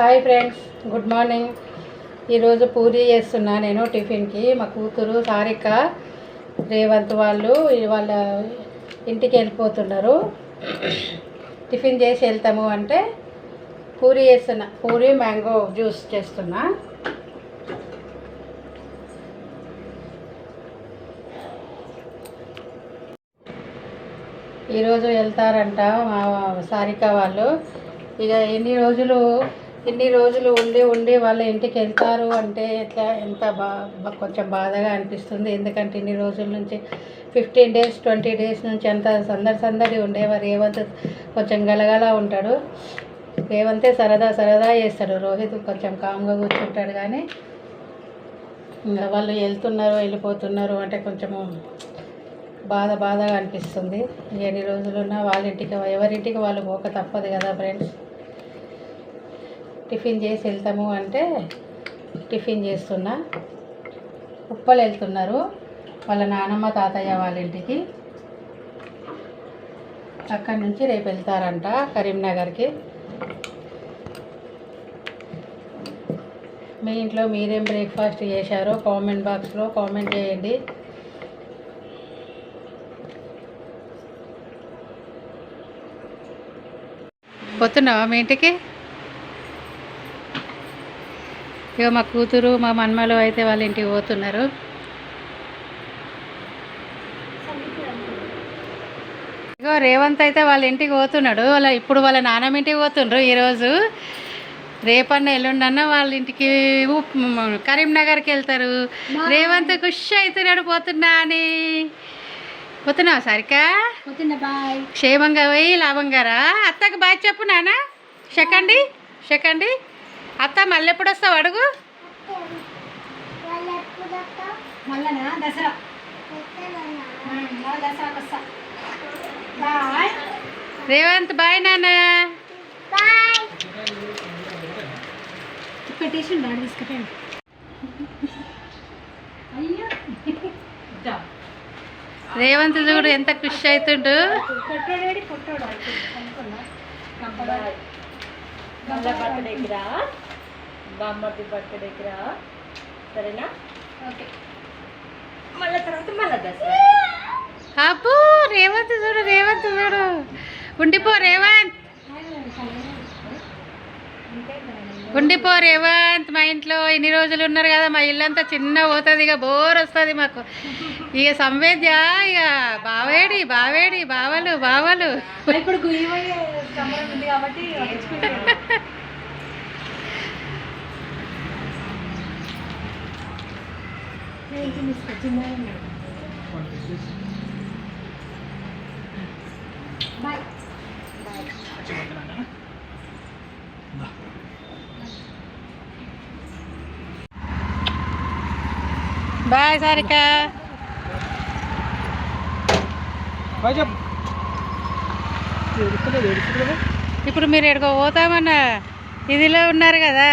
Hi friends good morning. ఈరోజు పూరి చేస్తున్నా నేను టిఫిన్కి. మా కూతురు సారిక రేవంత్ వాళ్ళు వాళ్ళ ఇంటికి వెళ్ళిపోతున్నారు. టిఫిన్ చేసి వెళ్తాము అంటే పూరి చేస్తున్నా. పూరి మ్యాంగో జ్యూస్ చేస్తున్నా. ఈరోజు వెళ్తారంట మా సారిక వాళ్ళు. ఇక ఎన్ని రోజులు ఎన్ని రోజులు ఉండి ఉండి వాళ్ళ ఇంటికి వెళ్తారు అంటే ఎట్లా ఎంత బా బా- కొంచెం బాధగా అనిపిస్తుంది. ఎందుకంటే ఇన్ని రోజుల నుంచి ఫిఫ్టీన్ డేస్ ట్వంటీ డేస్ నుంచి అంత సందడి సందడి ఉండేవారు. రేవంత్ కొంచెం గలగల ఉంటాడు. రేవంతే సరదా సరదా చేస్తాడు. రోహిత్ కొంచెం కామ్గా కూర్చుంటాడు కానీ ఇంకా వాళ్ళు వెళ్తున్నారు వెళ్ళిపోతున్నారు అంటే కొంచెము బాధ బాధగా అనిపిస్తుంది. ఎన్ని రోజులున్నా వాళ్ళ ఇంటికి ఎవరింటికి వాళ్ళు పోక తప్పదు కదా ఫ్రెండ్స్. టిఫిన్ చేసి వెళ్తాము అంటే టిఫిన్ చేస్తున్నా. ఉప్పలు వెళ్తున్నారు. వాళ్ళ నానమ్మ తాతయ్య వాళ్ళ ఇంటికి. అక్కడి నుంచి రేపు వెళ్తారంట కరీంనగర్కి. మీ ఇంట్లో మీరేం బ్రేక్ఫాస్ట్ చేశారో కామెంట్ బాక్స్లో కామెంట్ చేయండి. పోతున్నావా మీ ఇంటికి? ఇక మా కూతురు మా మన్మలు అయితే వాళ్ళ ఇంటికి పోతున్నారు. ఇగో రేవంత్ అయితే వాళ్ళ ఇంటికి పోతున్నాడు. వాళ్ళ ఇప్పుడు వాళ్ళ నాన్నమ్మ ఇంటికి పోతుండ్రు ఈరోజు. రేపన్న ఎల్లుండన్న వాళ్ళ ఇంటికి కరీంనగర్కి వెళ్తారు. రేవంత్ ఖుషి అవుతున్నాడు పోతున్నా అని. పోతున్నావా సరికా? క్షేమంగా పోయి లాభంగా రా. అత్తకు బాయ్ చెప్పు నాన్న. సెకండి సెకండి అత్త మళ్ళీ ఎప్పుడు వస్తావు అడుగు మళ్ళనా దసరా రేవంత్ బాయ్ నాన్న. పెట్టేసి డాడీ రేవంత్ చూడు ఎంత ఖుషి అవుతుండు పొట్టోడు పొట్టోడు బర్త్డేకి రా. బామ్మర్ది బర్త్డేకి రా సరేనా? ఓకే. మళ్ళీ తర్వాత మళ్ళీ దసరా. అబ్బో రేవంత్ చూడు రేవంత్ చూడు. ఉండిపో రేవంత్. ఉండిపో రేవంత్. మా ఇంట్లో ఇన్ని రోజులు ఉన్నారు కదా మా ఇల్లంతా చిన్న పోతుంది ఇక బోర్ వస్తుంది మాకు. ఇక సంవేద్య ఇక బావేడి బావేడి బావలు బావలు. ఇప్పుడు బాయ్. బాయ్ సారిక. ఇప్పుడు మీరు ఎక్కడికో పోతామన్నా ఇదిలో ఉన్నారు కదా.